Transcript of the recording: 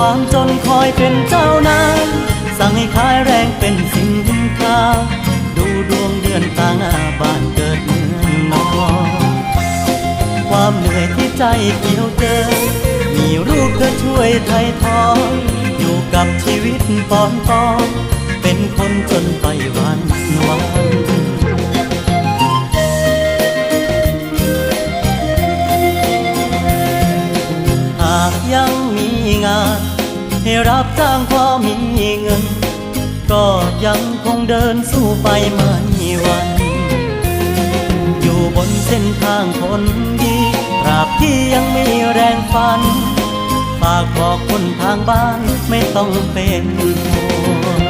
ความจนคอยเป็นเจ้านายสั่งให้ขายแรงเป็นสินค้าดูดวงเดือนต่างอาบานเกิดเมืองนอนความเหนื่อยที่ใจเกี่ยวเจอมีรูปเธอช่วยไถ่ทอนอยู่กับชีวิตปอนปอนเป็นคนจนไปวันวันหากยัง งาน ให้รับจ้างพอมีเงิน ก็ยังคงเดินสู้ไปไม่วัน อยู่บนเส้นทางคนดีตราบที่ยังมีแรงฟัน ฝากบอกคนทางบ้านไม่ต้องเป็นห่วง